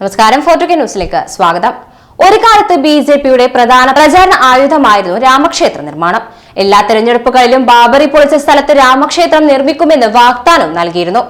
നമസ്കാരം ഫോർട്ടുകെ ന്യൂസിലേക്ക് സ്വാഗതം. ഒരു കാലത്ത് ബി ജെ പിയുടെ പ്രധാന പ്രചാരണ ആയുധമായിരുന്നു രാമക്ഷേത്ര നിർമ്മാണം. എല്ലാ തെരഞ്ഞെടുപ്പുകളിലും ബാബറി പൊളിച്ച സ്ഥലത്ത് രാമക്ഷേത്രം നിർമ്മിക്കുമെന്ന് വാഗ്ദാനം നൽകിയിരുന്നു.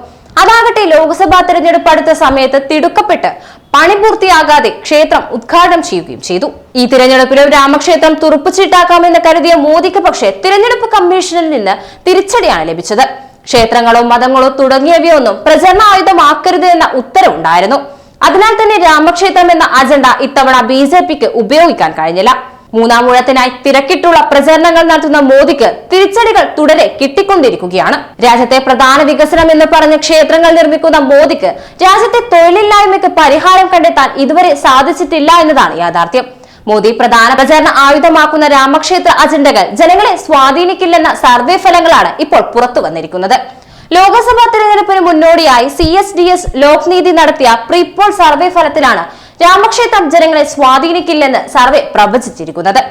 അതാകട്ടെ ലോക്സഭാ തെരഞ്ഞെടുപ്പ് അടുത്ത സമയത്ത് തിടുക്കപ്പെട്ട് പണി പൂർത്തിയാകാതെ ക്ഷേത്രം ഉദ്ഘാടനം ചെയ്യുകയും ചെയ്തു. ഈ തിരഞ്ഞെടുപ്പിലും രാമക്ഷേത്രം തുറപ്പിച്ചിട്ടാക്കാമെന്ന് കരുതിയ മോദിക്ക് പക്ഷേ തിരഞ്ഞെടുപ്പ് കമ്മീഷനിൽ നിന്ന് തിരിച്ചടിയാണ് ലഭിച്ചത്. ക്ഷേത്രങ്ങളോ മതങ്ങളോ തുടങ്ങിയവയൊന്നും പ്രചരണ ആയുധമാക്കരുത് എന്ന ഉത്തരവുണ്ടായിരുന്നു. അതിനാൽ തന്നെ രാമക്ഷേത്രം എന്ന അജണ്ട ഇത്തവണ ബി ജെ പിക്ക് ഉപയോഗിക്കാൻ കഴിഞ്ഞില്ല. മൂന്നാം ഊഴത്തിനായി തിരക്കിട്ടുള്ള പ്രചരണങ്ങൾ നടത്തുന്ന മോദിക്ക് തിരിച്ചടികൾ തുടരെ കിട്ടിക്കൊണ്ടിരിക്കുകയാണ്. രാജ്യത്തെ പ്രധാന വികസനം എന്ന് പറഞ്ഞ് ക്ഷേത്രങ്ങൾ നിർമ്മിക്കുന്ന മോദിക്ക് രാജ്യത്തെ തൊഴിലില്ലായ്മയ്ക്ക് പരിഹാരം കണ്ടെത്താൻ ഇതുവരെ സാധിച്ചിട്ടില്ല എന്നതാണ് യാഥാർത്ഥ്യം. മോദി പ്രധാന പ്രചാരണ ആയുധമാക്കുന്ന രാമക്ഷേത്ര അജണ്ടകൾ ജനങ്ങളെ സ്വാധീനിക്കില്ലെന്ന സർവേ ഫലങ്ങളാണ് ഇപ്പോൾ പുറത്തു വന്നിരിക്കുന്നത്. ലോക്സഭാ തെരഞ്ഞെടുപ്പിന് മുന്നോടിയായി C S D S Lokniti നടത്തിയ പ്രീപോൾ സർവേ ഫലത്തിലാണ് രാമക്ഷേത്രം ജനങ്ങളെ സ്വാധീനിക്കില്ലെന്ന് സർവേ പ്രവചിച്ചിരിക്കുന്നത്.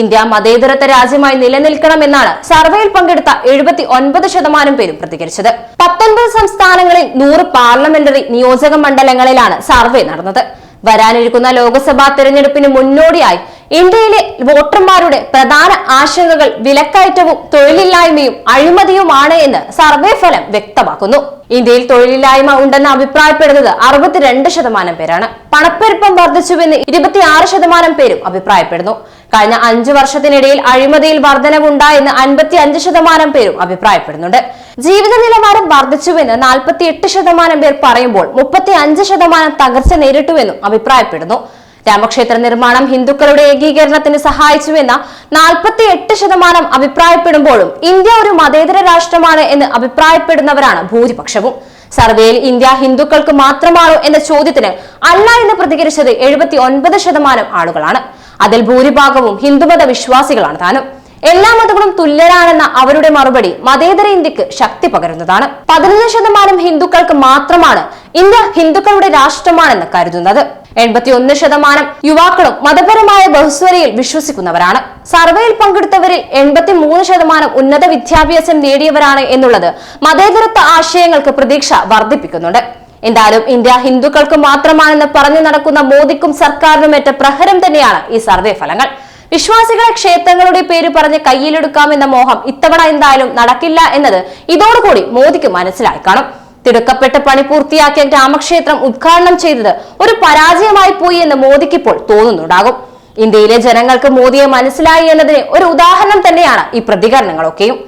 ഇന്ത്യ മതേതരത്വ രാജ്യമായി നിലനിൽക്കണമെന്നാണ് സർവേയിൽ പങ്കെടുത്ത എഴുപത്തി ഒൻപത് ശതമാനം പേരും പ്രതികരിച്ചത്. പത്തൊൻപത് സംസ്ഥാനങ്ങളിൽ നൂറ് പാർലമെന്ററി നിയോജക മണ്ഡലങ്ങളിലാണ് സർവേ നടന്നത്. വരാനിരിക്കുന്ന ലോക്സഭാ തെരഞ്ഞെടുപ്പിന് മുന്നോടിയായി ഇന്ത്യയിലെ വോട്ടർമാരുടെ പ്രധാന ആശങ്കകൾ വിലക്കയറ്റവും തൊഴിലില്ലായ്മയും അഴിമതിയുമാണ് എന്ന് സർവേ ഫലം വ്യക്തമാക്കുന്നു. ഇന്ത്യയിൽ തൊഴിലില്ലായ്മ ഉണ്ടെന്ന് അഭിപ്രായപ്പെടുന്നത് അറുപത്തിരണ്ട് ശതമാനം പേരാണ്. പണപ്പെരുപ്പം വർദ്ധിച്ചുവെന്ന് ഇരുപത്തിയാറ് ശതമാനം പേരും അഭിപ്രായപ്പെടുന്നു. കഴിഞ്ഞ അഞ്ചു വർഷത്തിനിടയിൽ അഴിമതിയിൽ വർധനവുണ്ടായെന്ന് അൻപത്തി അഞ്ച് ശതമാനം പേരും അഭിപ്രായപ്പെടുന്നുണ്ട്. ജീവിത നിലവാരം വർദ്ധിച്ചുവെന്ന് നാൽപ്പത്തി എട്ട് ശതമാനം പേർ പറയുമ്പോൾ മുപ്പത്തി അഞ്ച് ശതമാനം തകർച്ച നേരിട്ടുവെന്നും അഭിപ്രായപ്പെടുന്നു. രാമക്ഷേത്ര നിർമ്മാണം ഹിന്ദുക്കളുടെ ഏകീകരണത്തിന് സഹായിച്ചുവെന്ന നാൽപ്പത്തി എട്ട് ശതമാനം അഭിപ്രായപ്പെടുമ്പോഴും ഇന്ത്യ ഒരു മതേതര രാഷ്ട്രമാണ് എന്ന് അഭിപ്രായപ്പെടുന്നവരാണ് ഭൂരിപക്ഷവും. സർവേയിൽ ഇന്ത്യ ഹിന്ദുക്കൾക്ക് മാത്രമാണോ എന്ന ചോദ്യത്തിന് അല്ല എന്ന് പ്രതികരിച്ചത് എഴുപത്തി ഒൻപത് ശതമാനം ആളുകളാണ്. അതിൽ ഭൂരിഭാഗവും ഹിന്ദുമത വിശ്വാസികളാണ് താനും. എല്ലാ മതങ്ങളും തുല്യരാണെന്ന അവരുടെ മറുപടി മതേതര ഇന്ത്യയ്ക്ക് ശക്തി പകരുന്നതാണ്. പതിനൊന്ന് ശതമാനം ഹിന്ദുക്കൾക്ക് മാത്രമാണ് ഇന്ത്യ ഹിന്ദുക്കളുടെ രാഷ്ട്രമാണെന്ന് കരുതുന്നത്. എൺപത്തിയൊന്ന് ശതമാനം യുവാക്കളും മതപരമായ ബഹുസ്വരയിൽ വിശ്വസിക്കുന്നവരാണ്. സർവേയിൽ പങ്കെടുത്തവരിൽ എൺപത്തി മൂന്ന് ശതമാനം ഉന്നത വിദ്യാഭ്യാസം നേടിയവരാണ് എന്നുള്ളത് മതേതരത്വ ആശയങ്ങൾക്ക് പ്രതീക്ഷ വർദ്ധിപ്പിക്കുന്നുണ്ട്. എന്തായാലും ഇന്ത്യ ഹിന്ദുക്കൾക്ക് മാത്രമാണെന്ന് പറഞ്ഞു നടക്കുന്ന മോദിക്കും സർക്കാരിനും ഏറ്റ പ്രഹരം തന്നെയാണ് ഈ സർവേ ഫലങ്ങൾ. വിശ്വാസികളെ ക്ഷേത്രങ്ങളുടെ പേര് പറഞ്ഞ് കയ്യിലെടുക്കാമെന്ന മോഹം ഇത്തവണ എന്തായാലും നടക്കില്ല എന്നത് ഇതോടുകൂടി മോദിക്ക് മനസ്സിലായി കാണും. തിടുക്കപ്പെട്ട് പണി പൂർത്തിയാക്കിയ രാമക്ഷേത്രം ഉദ്ഘാടനം ചെയ്തത് ഒരു പരാജയമായി പോയി എന്ന് മോദിക്ക് ഇപ്പോൾ തോന്നുന്നുണ്ടാകും. ഇന്ത്യയിലെ ജനങ്ങൾക്ക് മോദിയെ മനസ്സിലായി എന്നതിന് ഒരു ഉദാഹരണം തന്നെയാണ് ഈ പ്രതികരണങ്ങളൊക്കെയും.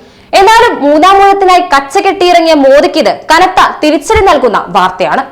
എന്നാലും മൂന്നാം ഊഴത്തിനായി കച്ച കെട്ടിയിറങ്ങിയ മോദിക്ക് ഇത് കനത്ത തിരിച്ചടി നൽകുന്ന വാർത്തയാണ്.